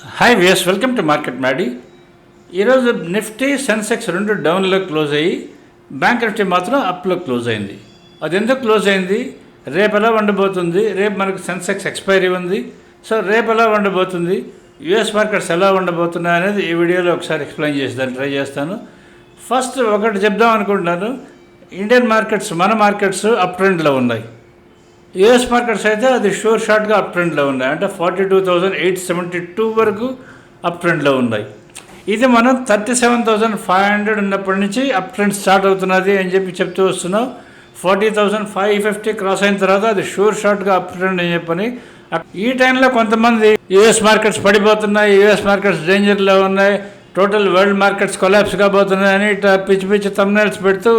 Hi viewers welcome to market Maddy ఈరోజు Nifty Sensex రెండు డౌన్లో క్లోజ్ అయ్యి బ్యాంక్ నిఫ్టీ మాత్రం అప్లో క్లోజ్ అయింది. అది ఎందుకు క్లోజ్ అయింది? రేపు ఎలా ఉండబోతుంది రేపు మనకు సెన్సెక్స్ ఎక్స్పైరీ ఉంది. సో రేపు ఎలా ఉండబోతుంది యుఎస్ మార్కెట్స్ ఎలా ఉండబోతున్నాయి అనేది ఈ వీడియోలో ఒకసారి ఎక్స్ప్లెయిన్ చేసేదాన్ని ట్రై చేస్తాను. ఫస్ట్ ఒకటి చెప్దాం అనుకుంటున్నాను. ఇండియన్ మార్కెట్స్ మన మార్కెట్స్ అప్ ట్రెండ్లో ఉన్నాయి. యుఎస్ మార్కెట్స్ అయితే అది షోర్ షార్ట్గా అప్ ట్రెండ్లో ఉన్నాయి. అంటే forty two thousand eight seventy two వరకు అప్ ట్రెండ్లో ఉన్నాయి. ఇది మనం thirty seven thousand five hundred ఉన్నప్పటి నుంచి అప్ ట్రెండ్ స్టార్ట్ అవుతున్నది అని చెప్పి చెప్తూ వస్తున్నాం. Forty thousand five fifty cross అయిన తర్వాత అది షూర్ షార్ట్గా అప్ ట్రెండ్ అని చెప్పని ఈ టైంలో కొంతమంది యుఎస్ మార్కెట్స్ పడిపోతున్నాయి. యుఎస్ మార్కెట్స్ డేంజర్లో ఉన్నాయి. టోటల్ వరల్డ్ మార్కెట్స్ కొలాప్స్ కాబోతున్నాయని అని ఇట్లా పిచ్చి పిచ్చి తమ్నైల్స్ పెడుతూ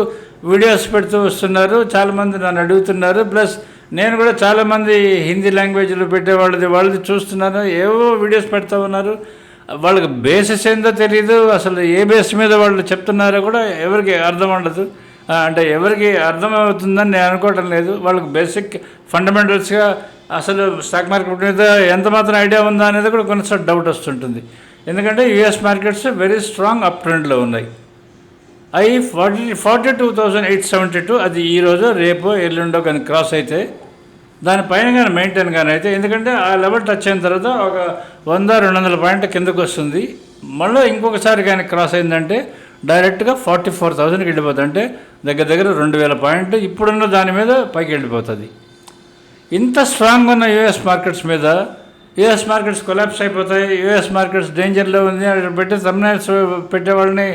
వీడియోస్ పెడుతూ వస్తున్నారు. చాలామంది నన్ను అడుగుతున్నారు. ప్లస్ నేను కూడా చాలామంది హిందీ లాంగ్వేజ్లో పెట్టే వాళ్ళది వాళ్ళది చూస్తున్నాను. ఏవో వీడియోస్ పెడతా ఉన్నారు. వాళ్ళకి బేసిస్ ఏందో తెలియదు అసలు ఏ బేస్ మీద వాళ్ళు చెప్తున్నారో కూడా ఎవరికి అర్థం ఉండదు. అంటే ఎవరికి అర్థమవుతుందని నేను అనుకోవటం లేదు. వాళ్ళకి బేసిక్ ఫండమెంటల్స్గా అసలు స్టాక్ మార్కెట్ మీద ఎంత మాత్రం ఐడియా ఉందా అనేది కూడా కొన్నిసార్లు డౌట్ వస్తుంటుంది. ఎందుకంటే US markets very strong up ట్రెండ్లో ఉన్నాయి. అవి forty forty two thousand eight seventy two అది ఈరోజు రేపు ఎల్లుండో కానీ క్రాస్ అయితే దానిపైన కానీ మెయింటైన్ కానీ అయితే ఎందుకంటే ఆ లెవెల్ టచ్ అయిన తర్వాత ఒక వంద రెండు వందల పాయింట్ కిందకు వస్తుంది. మళ్ళీ ఇంకొకసారి కానీ క్రాస్ అయిందంటే డైరెక్ట్గా ఫార్టీ ఫోర్ థౌజండ్కి వెళ్ళిపోతుంది. అంటే దగ్గర దగ్గర రెండు వేల పాయింట్ ఇప్పుడున్న దాని మీద పైకి వెళ్ళిపోతుంది. ఇంత స్ట్రాంగ్ ఉన్న యూఎస్ మార్కెట్స్ మీద యూఎస్ మార్కెట్స్ కొలాప్స్ అయిపోతాయి. యూఎస్ మార్కెట్స్ డేంజర్లో ఉంది అక్కడ పెట్టి తమ్నైల్స్ పెట్టే వాళ్ళని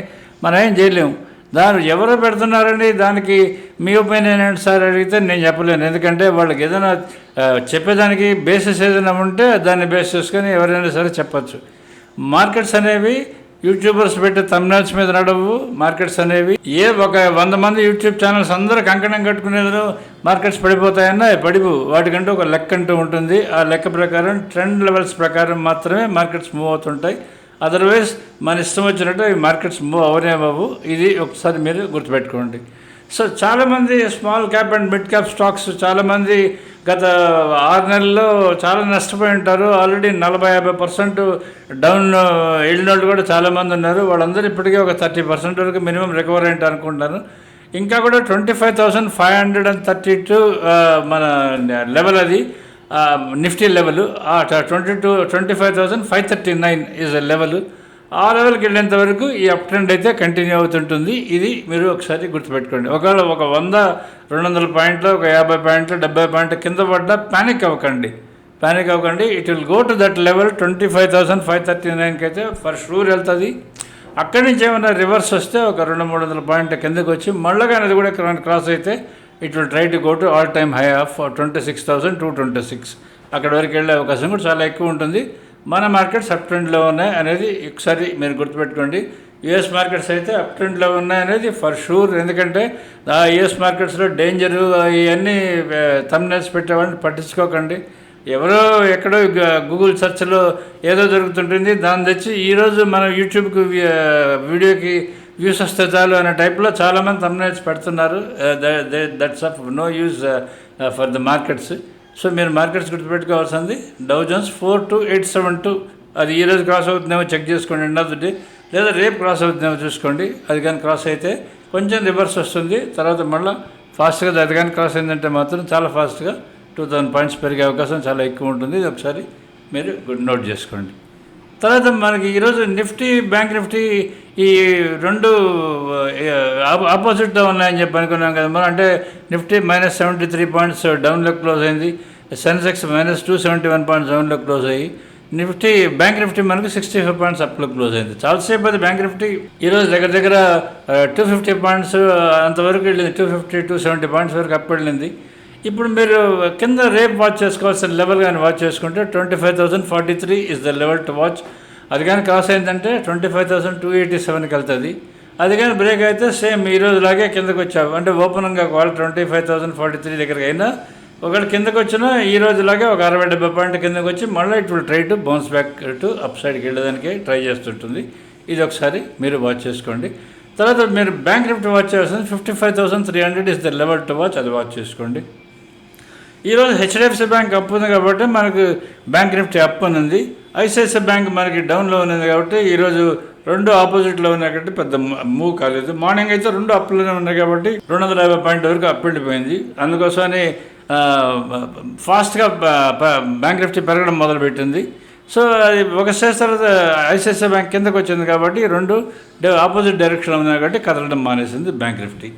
మనం ఏం చేయలేము. దాని ఎవరు పెడుతున్నారండి? దానికి మీ ఒపీనియన్ ఏంటి సార్? అడిగితే నేను చెప్పలేను. ఎందుకంటే వాళ్ళకి ఏదైనా చెప్పేదానికి బేసిస్ ఏదైనా ఉంటే దాన్ని బేస్ చేసుకొని ఎవరైనా సరే చెప్పచ్చు. మార్కెట్స్ అనేవి యూట్యూబర్స్ పెట్టే తమ్నైల్స్ మీద నడవు. మార్కెట్స్ అనేవి ఏ ఒక వంద మంది యూట్యూబ్ ఛానల్స్ అందరూ కంకణం కట్టుకునేది మార్కెట్స్ పడిపోతాయన్నా పడిపు వాటికంటే ఒక లెక్క అంటూ ఉంటుంది. ఆ లెక్క ప్రకారం ట్రెండ్ లెవెల్స్ ప్రకారం మాత్రమే మార్కెట్స్ మూవ్ అవుతుంటాయి. అదర్వైజ్ మన ఇష్టం వచ్చినట్టు ఈ మార్కెట్స్ మూవ్ అవనే బాబు ఇది ఒకసారి మీరు గుర్తుపెట్టుకోండి. సో చాలామంది small cap and mid cap stocks చాలామంది గత ఆరు నెలల్లో చాలా నష్టపోయి ఉంటారు. ఆల్రెడీ నలభై యాభై పర్సెంట్ డౌన్ వెళ్ళిన వాళ్ళు కూడా చాలామంది ఉన్నారు. వాళ్ళందరూ ఇప్పటికే ఒక థర్టీ పర్సెంట్ వరకు మినిమం రికవర్ అయింట అనుకుంటాను ఇంకా కూడా twenty five thousand five hundred and thirty two మన లెవెల్ అది. Nifty level twenty two twenty five thousand five thirty nine is a level ఆ లెవెల్కి వెళ్ళేంత వరకు ఈ అప్ ట్రెండ్ అయితే కంటిన్యూ అవుతుంటుంది. ఇది మీరు ఒకసారి గుర్తుపెట్టుకోండి. ఒకవేళ ఒక వంద రెండు వందల పాయింట్లు ఒక యాభై పాయింట్లు డెబ్బై పాయింట్లు కింద పడ్డా ప్యానిక్ అవ్వకండి. ప్యానిక్ అవ్వకండి. It will go to that level twenty five thousand five thirty నైన్కి అయితే ఫర్ షూర్ వెళ్తుంది. అక్కడి నుంచి ఏమైనా రివర్స్ వస్తే ఒక రెండు మూడు వందల పాయింట్ కిందకి వచ్చి మళ్ళీ అనేది అది కూడా క్రాస్ అయితే it will try to go to all time high of twenty six thousand two twenty six అక్కడ వరకు వెళ్ళే అవకాశం కూడా చాలా ఎక్కువ ఉంటుంది. మన మార్కెట్స్ అప్ ట్రెండ్లో ఉన్నాయి అనేది ఒకసారి మీరు గుర్తుపెట్టుకోండి. యుఎస్ మార్కెట్స్ అయితే అప్ ట్రెండ్లో ఉన్నాయి అనేది ఫర్ షూర్ ఎందుకంటే ఆ యుఎస్ మార్కెట్స్లో డేంజర్ ఇవన్నీ తమ్నెల్స్ పెట్టేవాడిని పట్టించుకోకండి. ఎవరో ఎక్కడో గూగుల్ సెర్చ్లో ఏదో జరుగుతుంటుంది. దాన్ని తెచ్చి ఈరోజు మనం యూట్యూబ్కి వీడియోకి వ్యూస్ వస్తే చాలు అనే టైప్లో చాలామంది తమ్నైల్స్ పెడుతున్నారు. That's of no use for the markets so uh, uh, మీరు మార్కెట్స్ గుర్తుపెట్టుకోవాల్సింది. Dow Jones four two eight seven two అది ఈ రోజు క్రాస్ అవుతుందేమో చెక్ చేసుకోండి. ఎండ్ ఆఫ్ ద డే లేదా రేపు క్రాస్ అవుతుందేమో చూసుకోండి. అది కానీ క్రాస్ అయితే కొంచెం రివర్స్ వస్తుంది. తర్వాత మళ్ళీ ఫాస్ట్గా అది కానీ క్రాస్ అయిందంటే మాత్రం చాలా ఫాస్ట్గా టూ థౌసండ్ పాయింట్స్ పెరిగే అవకాశం చాలా ఎక్కువ ఉంటుంది. ఇది ఒకసారి మీరు గుడ్ నోట్ చేసుకోండి. తర్వాత మనకి ఈరోజు నిఫ్టీ బ్యాంక్ నిఫ్టీ ఈ రెండు ఆపోజిట్గా ఉన్నాయని చెప్పి అనుకున్నాం కదా మనం. అంటే Nifty minus seventy three points డౌన్లో క్లోజ్ అయింది. Sensex minus two seventy one points డౌన్లో క్లోజ్ అయ్యి నిఫ్టీ బ్యాంక్ నిఫ్టీ మనకు సిక్స్టీ ఫైవ్ పాయింట్స్ అప్లో క్లోజ్ అయింది. చాలాసేపు అది బ్యాంక్ నిఫ్టీ. ఈరోజు దగ్గర దగ్గర టూ ఫిఫ్టీ పాయింట్స్ అంతవరకు వెళ్ళింది. Two fifty two seventy points వరకు అప్ వెళ్ళింది. ఇప్పుడు మీరు కింద రేపు వాచ్ చేసుకోవాల్సిన లెవెల్ కానీ వాచ్ చేసుకుంటే twenty five thousand forty three is the level to watch. అది కానీ క్రాస్ అయిందంటే twenty five thousand two eighty సెవెన్కి వెళ్తుంది అది కానీ బ్రేక్ అయితే సేమ్ ఈ రోజు లాగే కిందకు వచ్చావు. అంటే ఓపెన్గా వాళ్ళు twenty five thousand forty three దగ్గరికి అయినా ఒకవేళ కిందకు వచ్చినా ఈ రోజులాగే ఒక అరవై డెబ్బై పాయింట్ కిందకు వచ్చి మళ్ళీ it will try to bounce back to up సైడ్కి వెళ్ళడానికి ట్రై చేస్తుంటుంది. ఇది ఒకసారి మీరు వాచ్ చేసుకోండి. తర్వాత మీరు బ్యాంక్ నిఫ్టీ వాచ్ చేయాల్సింది fifty five thousand three hundred is the level to watch అది వాచ్ చేసుకోండి. ఈరోజు హెచ్డిఎఫ్సి బ్యాంక్ అప్పు ఉంది కాబట్టి మనకు బ్యాంక్ నిఫ్టీ అప్ ఉంది. ఐసిఐసిఐ బ్యాంక్ మనకి డౌన్లో ఉన్నది కాబట్టి ఈరోజు రెండు ఆపోజిట్లో ఉన్నాయి కాబట్టి పెద్ద మూవ్ కాలేదు. మార్నింగ్ అయితే రెండు అప్పులోనే ఉన్నాయి కాబట్టి రెండు వందల యాభై పాయింట్ వరకు అప్ వెళ్ళిపోయింది అందుకోసమని ఫాస్ట్గా బ్యాంక్ నిఫ్టీ పెరగడం మొదలుపెట్టింది. సో అది ఒక స్టేజ్ తర్వాత ఐసిఐసిఐ బ్యాంక్ కిందకు వచ్చింది కాబట్టి రెండు ఆపోజిట్ డైరెక్షన్లో ఉన్నాయి కాబట్టి కదలడం మానేసింది బ్యాంక్ నిఫ్టీ.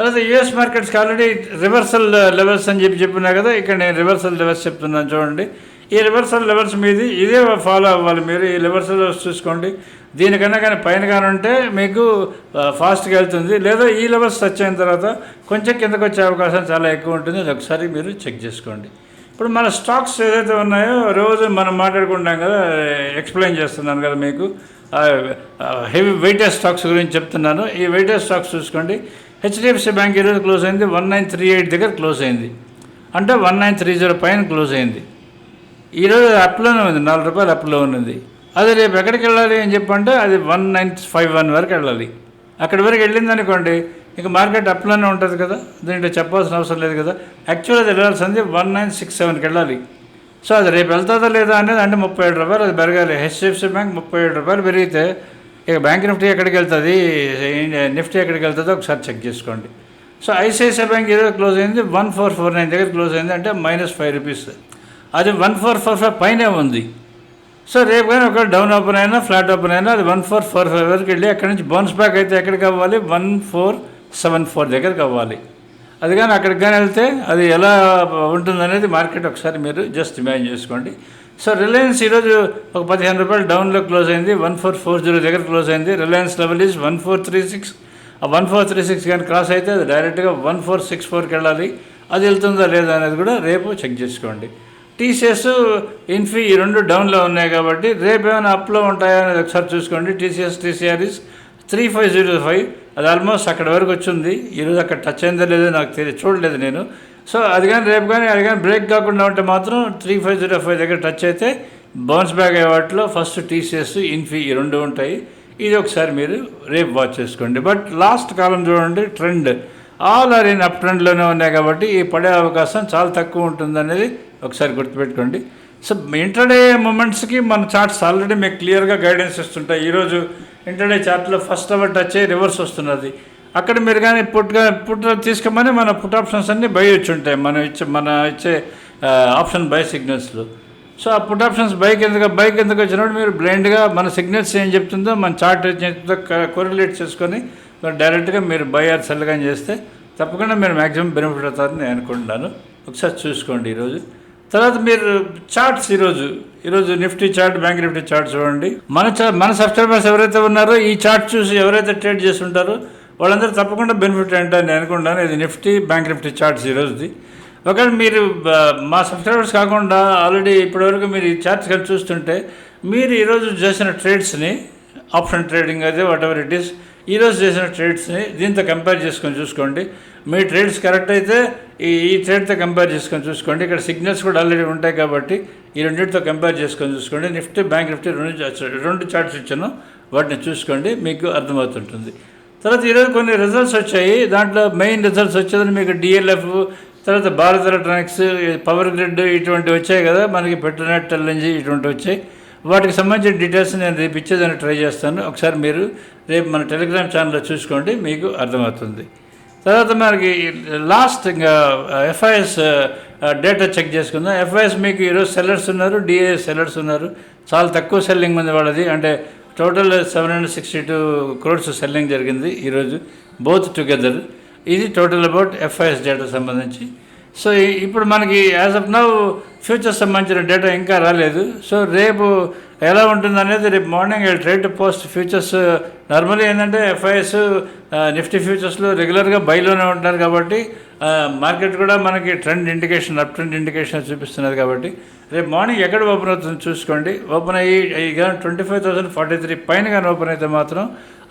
తర్వాత యూఎస్ మార్కెట్స్కి ఆల్రెడీ రివర్సల్ లెవెల్స్ అని చెప్పి చెప్పినా కదా ఇక్కడ నేను రివర్సల్ లెవెల్స్ చెప్తున్నాను చూడండి. ఈ రివర్సల్ లెవెల్స్ మీది ఇదే ఫాలో అవ్వాలి మీరు. ఈ రివర్సల్ లెవెల్స్ చూసుకోండి. దీనికన్నా కానీ పైన కానీ ఉంటే మీకు uh, ఫాస్ట్గా వెళ్తుంది. లేదా ఈ లెవెల్స్ టచ్ అయిన తర్వాత కొంచెం కిందకు వచ్చే అవకాశం చాలా ఎక్కువ ఉంటుంది. అది ఒకసారి మీరు చెక్ చేసుకోండి. ఇప్పుడు మన స్టాక్స్ ఏదైతే ఉన్నాయో రోజు మనం మాట్లాడుకుంటాం కదా ఎక్స్ప్లెయిన్ చేస్తున్నాను కదా మీకు. హెవీ వెయిటేజ్ స్టాక్స్ గురించి చెప్తున్నాను. ఈ వెయిటేజ్ స్టాక్స్ చూసుకోండి. హెచ్డిఎఫ్సి బ్యాంక్ ఈరోజు క్లోజ్ అయింది. వన్ నైన్ త్రీ ఎయిట్ దగ్గర క్లోజ్ అయింది. అంటే వన్ నైన్ త్రీ జీరో పైన క్లోజ్ అయింది. ఈరోజు అప్లోనే ఉంది. నాలుగు రూపాయలు అప్లో ఉన్నది. అది రేపు ఎక్కడికి వెళ్ళాలి అని చెప్పంటే అది వన్ నైన్ ఫైవ్ వన్ వరకు వెళ్ళాలి. అక్కడి వరకు వెళ్ళింది అనుకోండి ఇక మార్కెట్ అప్లోనే ఉంటుంది కదా. దీంట్లో చెప్పాల్సిన అవసరం లేదు కదా. యాక్చువల్ అది వెళ్ళాల్సింది వన్ నైన్ సిక్స్ సెవెన్కి వెళ్ళాలి. సో అది రేపు వెళ్తుందా లేదా అనేది అంటే ముప్పై ఏడు రూపాయలు అది పెరగాలి. హెచ్డిఎఫ్సి బ్యాంక్ ముప్పై ఏడు రూపాయలు పెరిగితే ఇక బ్యాంక్ నిఫ్టీ ఎక్కడికి వెళ్తుంది? నిఫ్టీ ఎక్కడికి వెళ్తుందో ఒకసారి చెక్ చేసుకోండి. సో ఐసిఐసిఐ బ్యాంక్ ఈరోజు క్లోజ్ అయింది. వన్ ఫోర్ ఫోర్ నైన్ దగ్గర క్లోజ్ అయింది. అంటే మైనస్ ఫైవ్ రూపీస్. అది వన్ ఫోర్ ఫోర్ ఫైవ్ పైనే ఉంది. సో రేపు కానీ ఒక డౌన్ ఓపెన్ అయినా ఫ్లాట్ ఓపెన్ అయినా అది వన్ ఫోర్ ఫోర్ ఫైవ్ వరకు వెళ్ళి అక్కడి నుంచి బౌన్స్ బ్యాక్ అయితే ఎక్కడికి అవ్వాలి? వన్ ఫోర్ సెవెన్ ఫోర్ దగ్గరికి అవ్వాలి. అది కానీ అక్కడికి కానీ వెళ్తే అది ఎలా ఉంటుందనేది మార్కెట్ ఒకసారి మీరు జస్ట్ ఇమాజిన్ చేసుకోండి. సో రిలయన్స్ ఈరోజు ఒక పదిహేను రూపాయలు డౌన్లో క్లోజ్ అయింది. వన్ ఫోర్ ఫోర్ జీరో దగ్గర క్లోజ్ అయింది. Reliance level is one four three six ఆ వన్ ఫోర్ త్రీ సిక్స్ కానీ క్రాస్ అయితే అది డైరెక్ట్గా వన్ ఫోర్ సిక్స్ ఫోర్కి వెళ్ళాలి. అది వెళ్తుందా లేదా అనేది కూడా రేపు చెక్ చేసుకోండి. టీసీఎస్ ఇన్ఫీ ఈ రెండు డౌన్లో ఉన్నాయి కాబట్టి రేపు ఏమైనా అప్లో ఉంటాయా అనేది ఒకసారి చూసుకోండి. టీసీఎస్ టీసీఆర్ఈస్ త్రీ ఫైవ్ జీరో ఫైవ్ అది ఆల్మోస్ట్ అక్కడ వరకు వచ్చింది. ఈరోజు అక్కడ టచ్ అయిందో లేదో నాకు తెలియదు. చూడలేదు నేను. సో అది కానీ రేపు కానీ అది కానీ బ్రేక్ కాకుండా ఉంటే మాత్రం త్రీ ఫైవ్ జీరో ఫైవ్ దగ్గర టచ్ అయితే బౌన్స్ బ్యాక్ అయ్యే వాటిలో ఫస్ట్ టీసీఎస్ ఇన్ఫీ ఈ రెండు ఉంటాయి. ఇది ఒకసారి మీరు రేపు వాచ్ చేసుకోండి. బట్ లాస్ట్ కాలం చూడండి trend. All are in up ట్రెండ్లోనే ఉన్నాయి కాబట్టి ఈ పడే అవకాశం చాలా తక్కువ ఉంటుంది అనేది ఒకసారి గుర్తుపెట్టుకోండి. సో ఇంటర్డే మూమెంట్స్కి మన చార్ట్స్ ఆల్రెడీ మీకు క్లియర్గా గైడెన్స్ ఇస్తుంటాయి. ఈరోజు ఇంటర్డే చార్ట్లో ఫస్ట్ అవర్ టచ్ అయ్యి రివర్స్ వస్తున్నది. అక్కడ మీరు కానీ పుట్గా పుట్ తీసుకోమని మన పుట్ ఆప్షన్స్ అన్నీ బై వచ్చి ఉంటాయి. మనం ఇచ్చే మన ఇచ్చే ఆప్షన్ బై సిగ్నల్స్లో. సో ఆ పుట్ ఆప్షన్స్ బైక్ ఎందుకు బైక్ ఎందుకు వచ్చినప్పుడు మీరు బ్లైండ్గా మన సిగ్నల్స్ ఏం చెప్తుందో మన చార్ట్ ఏం చెప్తుందో కొరిలేట్ చేసుకొని డైరెక్ట్గా మీరు బై ఆర్ సెల్గా చేస్తే తప్పకుండా మీరు మ్యాక్సిమం బెనిఫిట్ అవుతారని నేను అనుకుంటున్నాను. ఒకసారి చూసుకోండి ఈరోజు. తర్వాత మీరు చార్ట్స్ ఈరోజు ఈరోజు Nifty chart bank Nifty chart చూడండి. మన చా మన సబ్స్క్రైబర్స్ ఎవరైతే ఉన్నారో ఈ చార్ట్ చూసి ఎవరైతే ట్రేడ్ చేస్తుంటారో వాళ్ళందరూ తప్పకుండా బెనిఫిట్ అంటే నేను అనుకుంటాను. ఇది నిఫ్టీ బ్యాంక్ నిఫ్టీ చార్ట్స్ ఈరోజుది ఒకవేళ మీరు మా సబ్స్క్రైబర్స్ కాకుండా ఆల్రెడీ ఇప్పటివరకు మీరు ఈ చార్ట్స్ కలిసి చూస్తుంటే మీరు ఈరోజు చేసిన ట్రేడ్స్ని ఆప్షన్ ట్రేడింగ్ అయితే వాట్ ఎవర్ ఇట్ ఈస్ ఈరోజు చేసిన ట్రేడ్స్ని దీంతో కంపేర్ చేసుకొని చూసుకోండి. మీ ట్రేడ్స్ కరెక్ట్ అయితే ఈ ఈ ట్రేడ్తో కంపేర్ చేసుకొని చూసుకోండి. ఇక్కడ సిగ్నల్స్ కూడా ఆల్రెడీ ఉంటాయి కాబట్టి ఈ రెండింటితో కంపేర్ చేసుకొని చూసుకోండి. నిఫ్టీ బ్యాంక్ నిఫ్టీ రెండు రెండు చార్ట్స్ ఇచ్చాను. వాటిని చూసుకోండి. మీకు అర్థమవుతుంటుంది. తర్వాత ఈరోజు కొన్ని రిజల్ట్స్ వచ్చాయి. దాంట్లో మెయిన్ రిజల్ట్స్ వచ్చేది మీకు డిఎల్ఎఫ్ తర్వాత భారత్ ఎలక్ట్రానిక్స్ పవర్ గ్రిడ్ ఇటువంటి వచ్చాయి కదా. మనకి పెట్రోనెట్ టెల్ఎన్జీ ఇటువంటి వచ్చాయి. వాటికి సంబంధించిన డీటెయిల్స్ నేను రేపు ఇచ్చేదాన్ని ట్రై చేస్తాను. ఒకసారి మీరు రేపు మన టెలిగ్రామ్ ఛానల్లో చూసుకోండి మీకు అర్థమవుతుంది. తర్వాత మనకి లాస్ట్ ఇంకా ఎఫ్ఐఎస్ డేటా చెక్ చేసుకుందాం. ఎఫ్ఐఎస్ మీకు ఈరోజు సెల్లర్స్ ఉన్నారు డిఏ సెల్లర్స్ ఉన్నారు. చాలా తక్కువ సెల్లింగ్ ఉంది వాళ్ళది. అంటే total seven hundred sixty two crores selling జరిగింది ఈరోజు బోత్ టుగెదర్. ఇది టోటల్ అబౌట్ ఎఫ్ఐఎస్ డేటా సంబంధించి. సో ఇప్పుడు మనకి యాజ్ ఆఫ్ నౌ ఫ్యూచర్ సంబంధించిన డేటా ఇంకా రాలేదు. సో రేపు ఎలా ఉంటుంది అనేది రేపు morning trade post futures normally ఏంటంటే ఎఫ్ఐఎస్ నిఫ్టీ ఫ్యూచర్స్లో రెగ్యులర్గా బైలోనే ఉంటారు కాబట్టి మార్కెట్ కూడా మనకి trend indication up trend indication చూపిస్తున్నది కాబట్టి. రేపు మార్నింగ్ ఎక్కడ ఓపెన్ అవుతుంది చూసుకోండి. ఓపెన్ అయ్యి కానీ twenty five thousand forty three పైన కానీ ఓపెన్ అయితే మాత్రం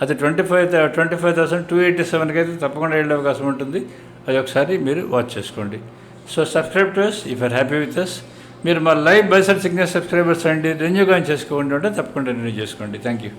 అది twenty five twenty five thousand two eighty సెవెన్కి అయితే తప్పకుండా వెళ్ళే అవకాశం ఉంటుంది. అది ఒకసారి మీరు వాచ్ చేసుకోండి. So subscribe to us if are happy with us మీరు మా లైవ్ బైసర్ సిగ్నల్ సబ్స్క్రైబర్స్ అండి రెన్యూ కానీ చేసుకోండి అంటే తప్పకుండా రెన్యూ చేసుకోండి. Thank you